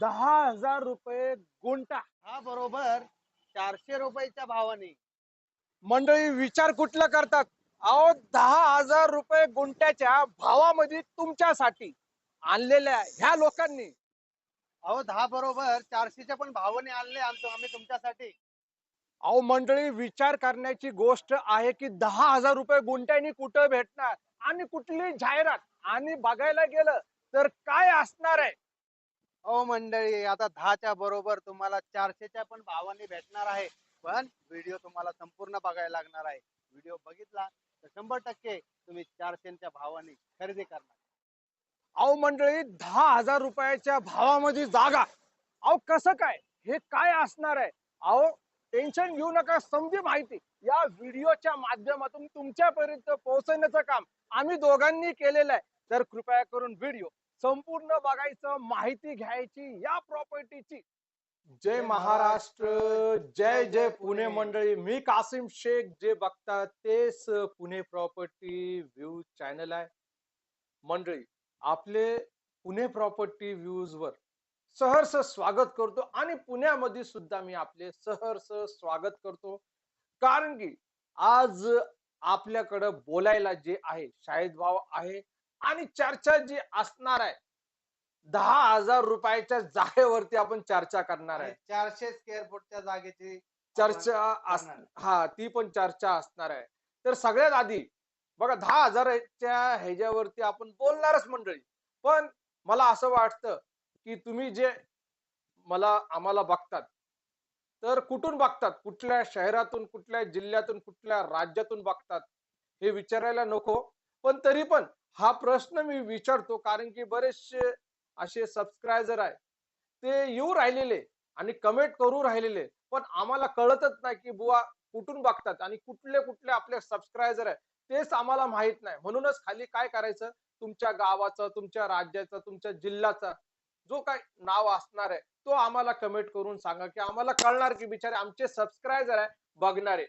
दहा हजार रुपये गुंटा हा बरोबर. चारशे रुपयाच्या भावाने. मंडळी विचार कुठलं करतात? अहो दहा हजार रुपये गुंट्याच्या भावामध्ये तुमच्यासाठी आणलेल्या ह्या लोकांनी. अहो दहा बरोबर. चारशेच्या पण भावाने आणले आणतो आम्ही तुमच्यासाठी. अहो मंडळी विचार करण्याची गोष्ट आहे की दहा हजार रुपये गुंट्यानी कुठं भेटणार? आणि कुठली जाहिरात? आणि बघायला गेलं तर काय असणार आहे? अहो मंडळी आता दहाच्या बरोबर तुम्हाला चारशेच्या पण भावाने भेटणार आहे पण व्हिडिओ तुम्हाला संपूर्ण बघायला लागणार आहे. व्हिडिओ बघितला तर शंभर टक्के तुम्ही चारशेच्या भावाने खरेदी करणार. अहो मंडळी दहा हजार रुपयाच्या भावामध्ये जागा. अहो कसं काय? हे काय असणार आहे? अहो टेन्शन घेऊ नका समजी माहिती. या व्हिडिओच्या माध्यमातून तुमच्यापर्यंत पोहोचवण्याचं काम आम्ही दोघांनी केलेलं आहे. तर कृपया करून व्हिडिओ संपूर्ण बघायचं माहिती घ्यायची या प्रॉपर्टीची. जय महाराष्ट्र जय जय पुणे. मंडळी. मी कासिम शेख जे बघतात तेच पुणे प्रॉपर्टी व्ह्यू चॅनल आहे. मंडळी आपले पुणे प्रॉपर्टी व्ह्यूज वर सहर्ष स्वागत करतो आणि पुण्यामध्ये सुद्धा मी आपले सहर्ष स्वागत करतो. कारण की आज आपल्याकडं बोलायला जे आहे शाहिद भाव आहे आणि चर्चा जी असणार आहे दहा हजार रुपयाच्या जागेवरती आपण चर्चा करणार आहे. चारशे स्क्वेअर फूटच्या जागेची चर्चा. हा ती पण चर्चा असणार आहे. तर सगळ्यात आधी बघा दहा हजाराच्या ह्याच्यावरती आपण बोलणारच मंडळी. पण मला असं वाटतं की तुम्ही जे मला आम्हाला बघतात तर कुठून बघतात? कुठल्या शहरातून कुठल्या जिल्ह्यातून कुठल्या राज्यातून बघतात? हे विचारायला नको. पण तरी पण हा प्रश्न मी विचारतो कारण की बरेचसे असे सबस्क्रायबर आहे ते येऊ राहिलेले आणि कमेंट करू राहिलेले पण आम्हाला कळतच नाही की बुवा कुठून बघतात आणि कुठले कुठले आपले सबस्क्रायबर आहे तेच आम्हाला माहीत नाही. म्हणूनच खाली काय करायचं? तुमच्या गावाचं तुमच्या राज्याचं तुमच्या जिल्ह्याचा जो काय नाव असणार आहे तो आम्हाला कमेंट करून सांगा की आम्हाला कळणार की बिचारे आमचे सबस्क्रायबर आहे बघणारे.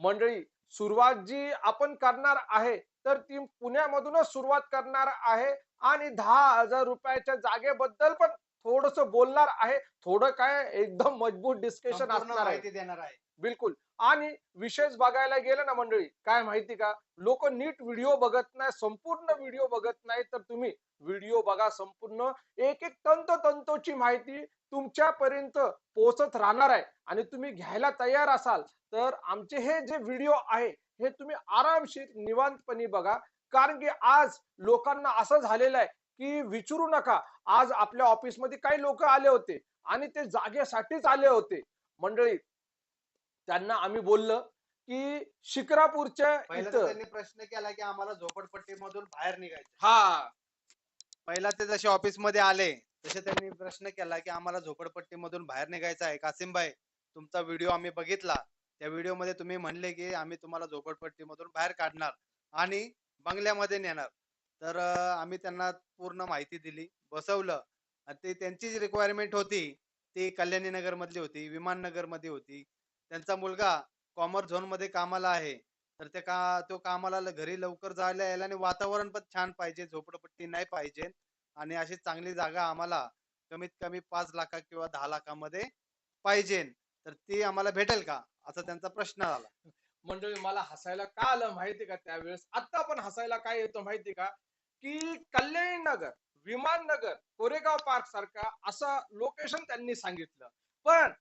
मंडळी सुरुवात जी आपण करणार आहे तर ती पुण्यामधूनच सुरुवात करणार आहे. आणि दहा हजार रुपयाच्या जागेबद्दल पण थोडस बोलणार आहे. थोडं काय एकदम मजबूत डिस्कशन असणार आहे. माहिती देणार आहे. बिलकुल. आणि विशेष बघायला गेलं ना मंडळी काय माहिती का? लोक नीट व्हिडिओ बघत नाही संपूर्ण व्हिडिओ बघत नाही. तर तुम्ही व्हिडिओ बघा संपूर्ण. एक एक तंत तंतोची माहिती तुमच्यापर्यंत पोहोचत राहणार आहे. आणि तुम्ही घ्यायला तयार असाल तर आमचे हे जे व्हिडिओ आहे हे तुम्ही आरामशीर निवांतपणे बघा. कारण की आज लोकांना असं झालेलं आहे की विचारू नका. आज आपल्या ऑफिसमध्ये काही लोक आले होते आणि ते जागेसाठीच आले होते. मंडळी त्यांना आम्ही बोललं की शिक्रापूरच्या त्यांनी प्रश्न केला की आम्हाला झोपडपट्टी मधून बाहेर निघायचं हा. पहिला ते जसे ऑफिसमध्ये आले तसे त्यांनी प्रश्न केला की आम्हाला झोपडपट्टी मधून बाहेर निघायचं आहे. कासिमबाई तुमचा व्हिडिओ आम्ही बघितला. त्या व्हिडिओमध्ये तुम्ही म्हणले की आम्ही तुम्हाला झोपडपट्टी मधून बाहेर काढणार आणि बंगल्यामध्ये नेणार. तर आम्ही त्यांना पूर्ण माहिती दिली बसवलं. आणि ते त्यांची जी रिक्वायरमेंट होती ती कल्याणी नगर मधली होती विमान नगरमध्ये होती. त्यांचा मुलगा कॉमर्स झोनमध्ये कामाला आहे. तर ते का तो कामाला घरी लवकर जायला यायला आणि वातावरण पण छान पाहिजे झोपडपट्टी नाही पाहिजे. आणि अशी चांगली जागा आम्हाला कमीत कमी पाच लाखा किंवा दहा लाखामध्ये पाहिजे. तर ती आम्हाला भेटेल का? असा त्यांचा प्रश्न आला. मंडळी मला हसायला का आलं माहिती का त्यावेळेस? आता पण हसायला काय येतं माहिती का? की कल्याणी नगर विमान नगर कोरेगाव पार्क सारखा असं लोकेशन त्यांनी सांगितलं. पण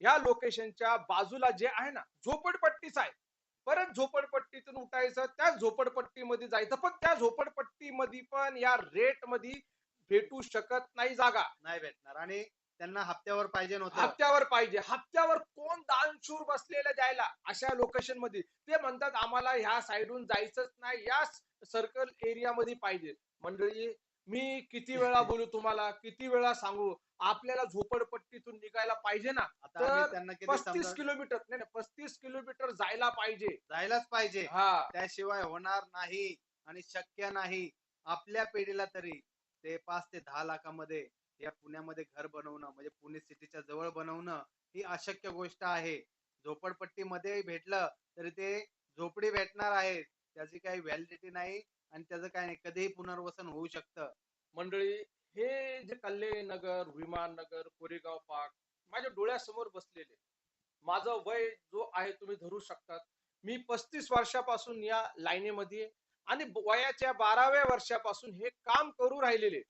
या लोकेशनच्या बाजूला जे आहे ना झोपडपट्टीच आहे. परत झोपडपट्टीतून उठायचं त्या झोपडपट्टीमध्ये जायचं. पण त्या झोपडपट्टीमध्ये पण या रेटमध्ये भेटू शकत नाही जागा. नाही भेटणार. आणि त्यांना हप्त्यावर पाहिजे नव्हतं. हप्त्यावर पाहिजे. हप्त्यावर कोण दानशूर बसलेलं जायला अशा लोकेशनमध्ये ते म्हणतात आम्हाला ह्या साईडून जायचंच नाही. या सर्कल एरिया मध्ये पाहिजे. मंडळी मी किती वेळा बोलू तुम्हाला? किती वेळा सांगू? आपल्याला झोपडपट्टीतून निघायला पाहिजे ना तर त्यांना किती पस्तीस किलोमीटर नाही नाही, पस्तीस किलोमीटर जायला पाहिजे. जायलाच पाहिजे. हा. त्याशिवाय होणार नाही आणि शक्य नाही आपल्या पिढीला तरी ते पाच ते दहा लाखामध्ये या पुण्यामध्ये घर बनवणं म्हणजे पुणे सिटीच्या जवळ बनवणं ही अशक्य गोष्ट आहे. झोपडपट्टी मध्ये भेटलं तरी ते झोपडी भेटणार आहे. त्याची काही व्हॅलिडिटी नाही आणि त्याचं काय नाही. कधीही पुनर्वसन होऊ शकतं. मंडळी हे जे कल्याणी नगर विमान नगर कोरेगाव पार्क माझ्या डोळ्यासमोर बसलेले. माझं वय जो आहे तुम्ही धरू शकतात. मी पस्तीस वर्षापासून या लाईनीमध्ये. आणि वयाच्या बाराव्या वर्षापासून हे काम करू राहिलेले.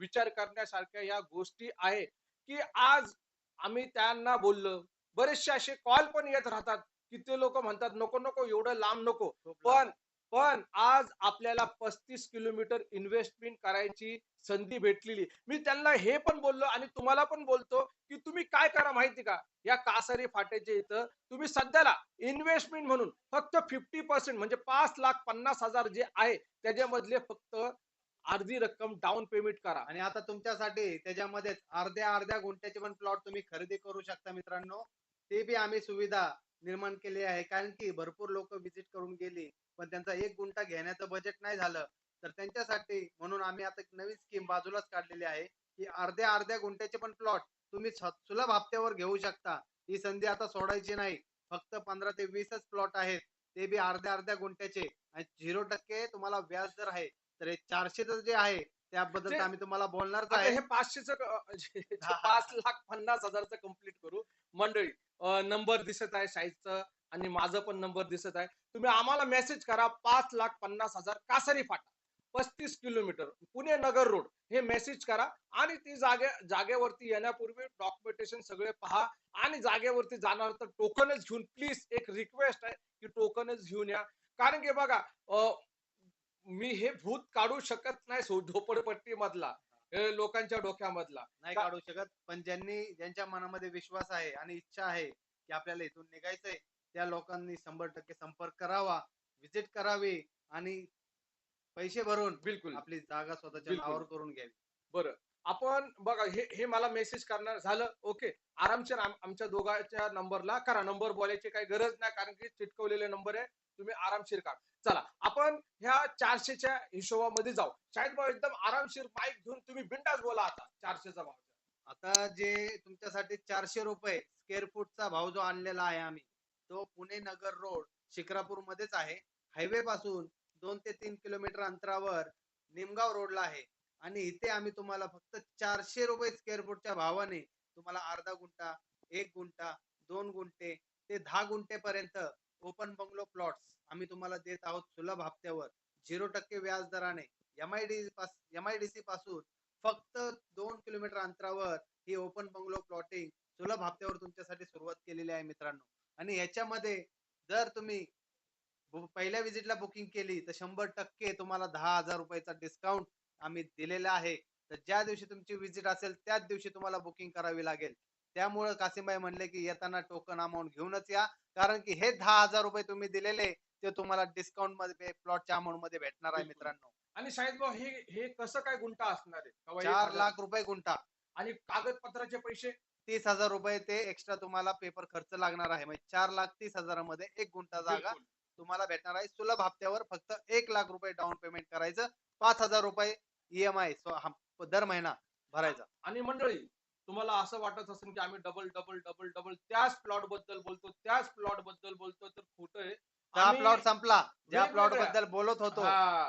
विचार करण्यासारख्या या गोष्टी आहे की आज आम्ही त्यांना बोललो. बरेचसे असे कॉल पण येत राहतात की ते लोक म्हणतात नको नको एवढं लांब नको. पण पण आज आपल्याला पस्तीस किलोमीटर इन्व्हेस्टमेंट करायची संधी भेटलेली. मी त्यांना हे पण बोललो आणि तुम्हाला पण बोलतो की तुम्ही काय करा माहिती का? या कासारी फाट्याच्या इथं तुम्ही सध्याला इन्व्हेस्टमेंट म्हणून फक्त फिफ्टी पर्सेंट म्हणजे पाच लाख पन्नास हजार जे आहे त्याच्यामधले फक्त अर्धी रक्कम डाऊन पेमेंट करा. आणि आता तुमच्यासाठी त्याच्यामध्ये अर्ध्या अर्ध्या गुंठ्याचे पण प्लॉट तुम्ही खरेदी करू शकता मित्रांनो. ते बी आम्ही सुविधा निर्माण केली आहे. कारण की भरपूर लोक विजिट करून गेली. पण त्यांचा एक गुंठा घेण्याचं बजेट नाही झालं तर त्यांच्यासाठी म्हणून आम्ही आता एक नवीन स्कीम बाजूलाच काढलेली आहे की अर्ध्या अर्ध्या गुंठ्याचे पण प्लॉट तुम्ही सुलभ हप्त्यावर घेऊ शकता. ही संधी आता सोडायची नाही. फक्त पंधरा ते वीसच प्लॉट आहेत ते बी अर्ध्या अर्ध्या गुंठ्याचे. आणि झिरो टक्के तुम्हाला व्याज दर आहे. तर हे चारशेच जे आहे त्याबद्दल आम्ही तुम्हाला बोलणारच आहे. हे पाचशेच. पाच लाख पन्नास हजारचं कंप्लीट करू. मंडळी नंबर दिसत आहे साईजचं आणि माझं पण नंबर दिसत आहे. तुम्ही आम्हाला मेसेज करा पाच लाख पन्नास हजार कासरी फाटा पस्तीस किलोमीटर पुणे नगर रोड हे मेसेज करा. आणि ती जागे जागेवरती येण्यापूर्वी डॉक्युमेंटेशन सगळे पहा. आणि जागेवरती जाणार तर टोकनच घेऊन प्लीज एक रिक्वेस्ट आहे की टोकनच घेऊन या. कारण की बघा अं, मी हे भूत काढू शकत नाही झोपडपट्टी मधला लोकांच्या डोक्यामधला. नाही काढू शकत पण ज्यांनी ज्यांच्या मनामध्ये विश्वास आहे आणि इच्छा आहे की आपल्याला इथून निघायचंय त्या लोकांनी शंभर टक्के संपर्क करावा व्हिजिट करावी आणि पैसे भरून बिलकुल. आपली जागा स्वतःच्या बिलकुल. नावावर करून घ्यावी. बरं. आपण बघा हे हे मला मेसेज करणार झालं. ओके आरामशीर आम- आमच्या दोघांच्या नंबरला करा. नंबर बोलायची काही गरज नाही कारण की चिटकवलेले नंबर आहे. तुम्ही आरामशीर करा चला आपण ह्या चारशेच्या हिशोबामध्ये जाऊ. शाहिद भाऊ एकदम आरामशीर माईक घेऊन तुम्ही बिंदास बोला आता चारशेचा भाव. आता जे तुमच्यासाठी चारशे रुपये स्क्वेअर फूटचा भाव जो आणलेला आहे आम्ही तो पुणे नगर रोड शिक्रापूर मध्येच आहे. हायवे पासून दोन ते तीन किलोमीटर अंतरावर निमगाव रोडला आहे. आणि इथे आम्ही तुम्हाला फक्त चारशे रुपये स्क्वेअर फूटच्या भावाने तुम्हाला अर्धा गुंठा एक गुंठा दोन गुंठे ते दहा गुंठे पर्यंत ओपन बंगलो प्लॉट्स आम्ही तुम्हाला देत आहोत सुलभ हप्त्यावर. झिरो टक्के व्याज दराने एमआयडीसी पासून फक्त दोन किलोमीटर अंतरावर ही ओपन बंगलो प्लॉटिंग सुलभ हप्त्यावर तुमच्यासाठी सुरुवात केलेली आहे मित्रांनो. आणि याच्यामध्ये जर तुम्ही पहिल्या विजिटला बुकिंग केली तर शंभर टक्के तुम्हाला दहा हजार रुपयाचा डिस्काउंट आम्ही दिलेला आहे. तर ज्या दिवशी तुमची विजिट असेल त्याच दिवशी तुम्हाला बुकिंग करावी लागेल. त्यामुळे कासिमबाई म्हणले की येताना टोकन अमाऊंट घेऊनच या. कारण की हे दहा हजार रुपये तुम्ही दिलेले ते तुम्हाला डिस्काउंटमध्ये प्लॉटच्या अमाऊंटमध्ये भेटणार आहे. मित्रांनो. आणि शाहिद भाऊ हे हे कसं काय गुंठा असणार आहे? चार? लाख रुपये गुंठा. आणि कागदपत्राचे पैसे? तीस हजार रुपये ते एक्स्ट्रा तुम्हाला पेपर खर्च लागणार आहे. म्हणजे चार लाख तीस हजारामध्ये एक गुंठा जागा. तुम्हाला भेटणार आहे. सुलभ हप्त्यावर फक्त एक लाख रुपये डाऊन पेमेंट करायचं. पाच हजार रुपये ईएमआय दर महिना भरायचा. आणि मंडळी तुम्हाला असं वाटत असेल की आम्ही डबल डबल डबल डबल त्याच प्लॉटबद्दल बोलतो त्याच प्लॉटबद्दल बोलतो तर खोट आहे. हा प्लॉट संपला. ज्या प्लॉटबद्दल बोलत होतो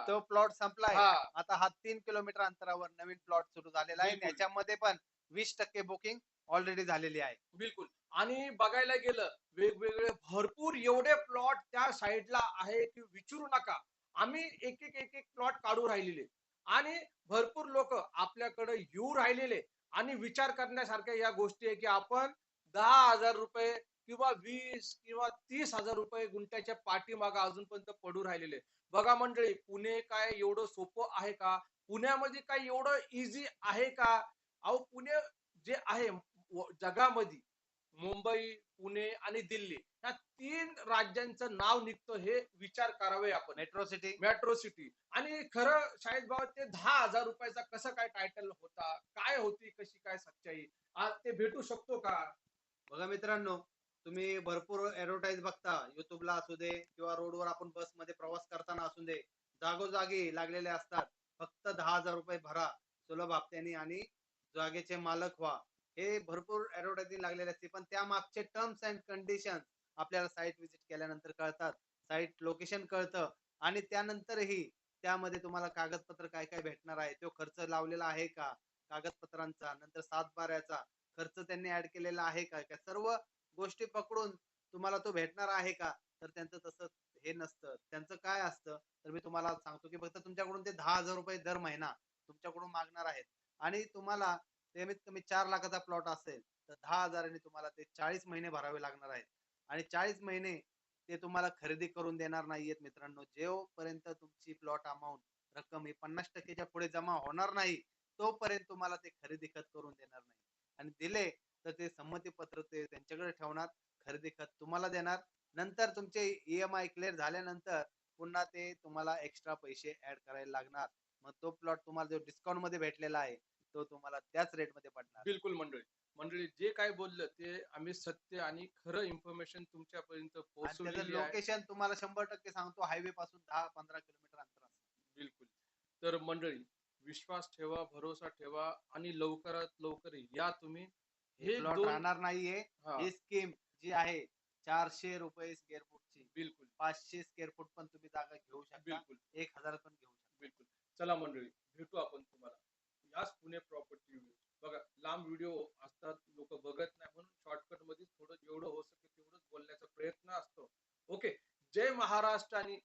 तो प्लॉट संपलाय. आता हा तीन किलोमीटर अंतरावर नवीन प्लॉट सुरू झालेला आहे. बिलकुल. याच्यामध्ये पण वीस टक्के बुकिंग ऑलरेडी झालेली आहे. बिलकुल. आणि बघायला गेलं वेगवेगळे भरपूर एवढे प्लॉट त्या साईडला आहे की विचारू नका. आम्ही एक एक एक एक प्लॉट काढू राहिलेले. आणि भरपूर लोक आपल्याकडे येऊ राहिलेले. आणि विचार करण्यासारख्या या गोष्टी आहे की आपण दहा हजार रुपये किंवा वीस किंवा तीस हजार रुपये गुंठ्याच्या पाठीमागे अजूनपर्यंत पडू राहिलेले. बघा मंडळी पुणे काय एवढं सोपं आहे का? पुण्यामध्ये काय एवढं इझी आहे का? अहो पुणे जे आहे जगामध्ये मुंबई पुणे आणि दिल्ली या तीन राज्यांचं नाव निघतं हे विचार करावे आपण. मेट्रो सिटी मेट्रो सिटी आणि खरं शाहिद भाऊ ते दहा हजार रुपयाचा कसं काय टायटल होता? काय होती? कशी काय सच्चाई? आज ते भेटू शकतो का? बघा मित्रांनो तुम्ही भरपूर ऍडव्हर्टाईज बघता. युट्यूबला असू दे किंवा रोडवर आपण बसमध्ये प्रवास करताना असू दे जागोजागी लागलेले असतात. फक्त दहा हजार रुपये भरा सुलभ हप्त्याने आणि जागेचे मालक व्हा. हे भरपूर ऍडव्हर्टायझिंग लागलेले असते पण त्या मागचे टर्म्स अँड कंडिशन आपल्याला साईट व्हिजिट केल्यानंतर कळतात. साईट लोकेशन कळतं. आणि त्यानंतरही त्यामध्ये तुम्हाला कागदपत्र काय काय भेटणार आहे तो खर्च लावलेला आहे का? कागदपत्रांचा नंतर सातबाऱ्याचा खर्च त्यांनी ऍड केलेला आहे का? का सर्व गोष्टी पकडून तुम्हाला तो भेटणार आहे का? तर त्यांचं तसं हे नसतं. त्यांचं काय असतं? तर मी तुम्हाला सांगतो की फक्त तुमच्याकडून ते दहा हजार रुपये दर महिना तुमच्याकडून मागणार आहेत. आणि तुम्हाला कमीत कमी चार लाखाचा प्लॉट असेल तर दहा हजाराने तुम्हाला ते चाळीस महिने भरावे लागणार आहेत. आणि चाळीस महिने ते तुम्हाला खरेदी करून देणार नाहीयेत मित्रांनो. जेवपर्यंत तुमची प्लॉट अमाऊंट रक्कम ही पन्नास टक्केच्या पुढे जमा होणार नाही तोपर्यंत तुम्हाला ते खरेदी खत करून देणार नाही. आणि दिले तर ते संमती पत्र ते त्यांच्याकडे ठेवणार खरेदी खत तुम्हाला देणार. नंतर तुमचे ईएमआय क्लिअर झाल्यानंतर पुन्हा ते तुम्हाला एक्स्ट्रा पैसे ऍड करायला लागणार. मग तो प्लॉट तुम्हाला जो डिस्काउंटमध्ये भेटलेला आहे तो तुम्हाला त्याच रेटमध्ये पडणार. बिलकुल मंडळी. मंडळी जे काय बोललं ते आम्ही सत्य आणि खरं इन्फॉर्मेशन तुमच्यापर्यंत पोहोचवलेली आहे. लोकेशन तुम्हाला शंभर टक्के सांगतो हायवे पासून दहा पंधरा किलोमीटर अंतर. बिलकुल. तर मंडळी विश्वास ठेवा भरोसा ठेवा आणि लवकरात लवकर या तुम्ही. हे प्लॉट दोन राहणार नाहीये. हा, ही स्कीम जी आहे चारशे रुपये स्क्वेअर फूटची बिलकुल. पाचशे स्क्वेअर फूट पण तुम्ही जागा घेऊ शकता. बिलकुल. एक हजार पण घेऊ शकता. बिलकुल. चला मंडळी भेटू आपण तुम्हाला. याच पुणे प्रॉपर्टी बघा लांब व्हिडिओ असतात लोक बघत नाही म्हणून शॉर्टकटमध्ये थोडं जेवढं होऊ शकेल तेवढंच बोलण्याचा प्रयत्न असतो. ओके जय महाराष्ट्र आणि